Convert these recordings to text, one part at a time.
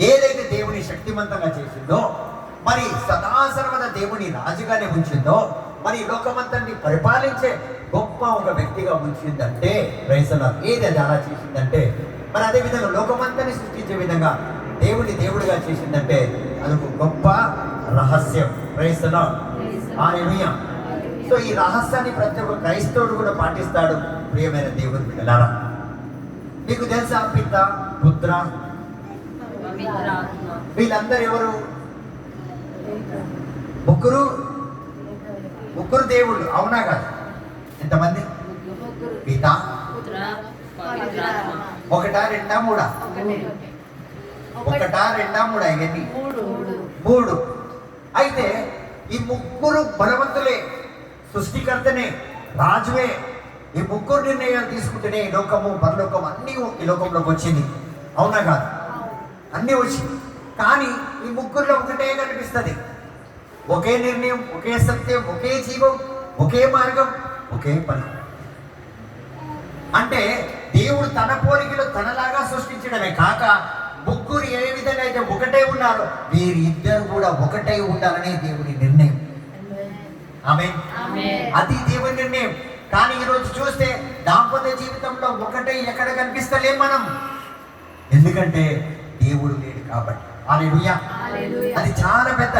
ఏదైతే దేవుని శక్తివంతంగా చేసిందో మరి సదాసర్వద దేవుని రాజుగానే ఉంచిందో మరి లోకమంతాన్ని పరిపాలించే గొప్ప ఒక వ్యక్తిగా ఉంచిందంటే రైసల ఏది అది అలా చేసిందంటే మరి అదే విధంగా లోకమంతని సృష్టించే విధంగా దేవుని దేవుడిగా చేసిందంటే అదొక గొప్ప రహస్యం. రైసల ఆలయ సో ఈ రహస్యాన్ని ప్రతి ఒక్క క్రైస్తవుడు కూడా పాటిస్తాడు. ప్రియమైన దేవుని బిడ్డలారా మీకు తెలుసా పిత పుత్ర వీళ్ళందరూ ఎవరు ముగ్గురు? ముగ్గురు దేవుళ్ళు. అవునా కాదు? ఎంతమంది? పిత? ఒకటా రెండా మూడా? ఒకటా రెండా మూడా ఇవన్నీ? మూడు. మూడు అయితే ఈ ముగ్గురు బలవంతులే సృష్టికర్తనే రాజువే. ఈ ముగ్గురు నిర్ణయాలు తీసుకుంటేనే ఈ లోకము పరలోకం అన్నీ ఈ లోకంలోకి వచ్చింది. అవునా కాదు? అన్నీ వచ్చింది కానీ ఈ ముగ్గురులో ఒకటే కనిపిస్తుంది. ఒకే నిర్ణయం ఒకే సత్యం ఒకే జీవం ఒకే మార్గం ఒకే పని అంటే దేవుడు తన పోలికలో తనలాగా సృష్టించడమే కాక ముగ్గురు ఏ విధంగా అయితే ఒకటే ఉన్నారో వీరిద్దరు కూడా ఒకటే ఉండాలనే దేవుని నిర్ణయం. ఆమె. అది దేవుని నిర్ణయం. కానీ ఈరోజు చూస్తే దాంపత్య జీవితంలో ఒకటే ఎక్కడ కనిపిస్తలేం మనం. ఎందుకంటే దేవుడు లేడు కాబట్టి. హల్లెలూయా. అది చాలా పెద్ద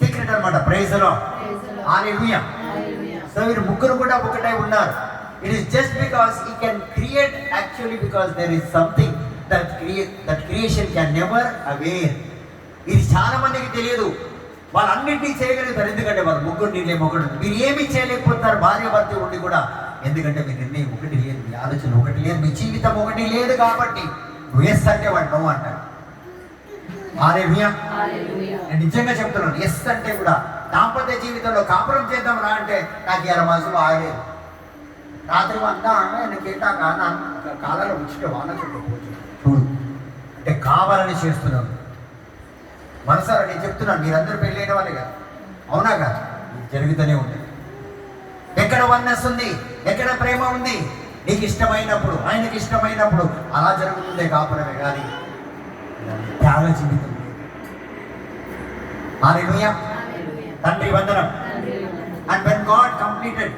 సీక్రెట్ అన్నమాట. ప్రైజ్లో Praise the Lord. Hallelujah hallelujah. So వీరు ముగ్గురు కూడా ఒకటే ఉన్నారు. It is just because he can create actually because there is something that create that creation can never aware ఇది చాలా మందికి తెలియదు. వాళ్ళన్నింటినీ చేయగలుగుతారు. ఎందుకంటే వాళ్ళు ముగ్గురు నిర్ణయం ఒకటి. మీరు ఏమీ చేయలేకపోతారు. భార్య భర్త ఉండి కూడా. ఎందుకంటే మీ నిర్ణయం ఒకటి లేదు. మీ ఆలోచన ఒకటి లేదు. మీ జీవితం ఒకటి లేదు కాబట్టి. ఎస్ అంటే వాడు నో అంటారు ఆరేమియా. నేను నిజంగా చెప్తున్నాను ఎస్ అంటే కూడా దాంపత్య జీవితంలో కాపురం చేద్దాం రా అంటే నాకు ఇలా మనసులో ఆగలేదు. రాత్రి వంద ఆయన కేటాక కాలంలో ఉచిత వాన చెప్పకపోవచ్చు చూడు అంటే కావాలని చేస్తున్నాను. మనసారా నేను చెప్తున్నాను మీరందరూ పెళ్ళైన వాళ్ళే కదా. అవునా కదా? జరుగుతూనే ఉంది. ఎక్కడ వన్నెస్ ఉంది? ఎక్కడ ప్రేమ ఉంది? నీకు ఇష్టమైనప్పుడు ఆయనకి ఇష్టమైనప్పుడు అలా జరుగుతుందే కాపురమే కానీ త్యాగ జీవితం. తండ్రి వందనం. And when God completed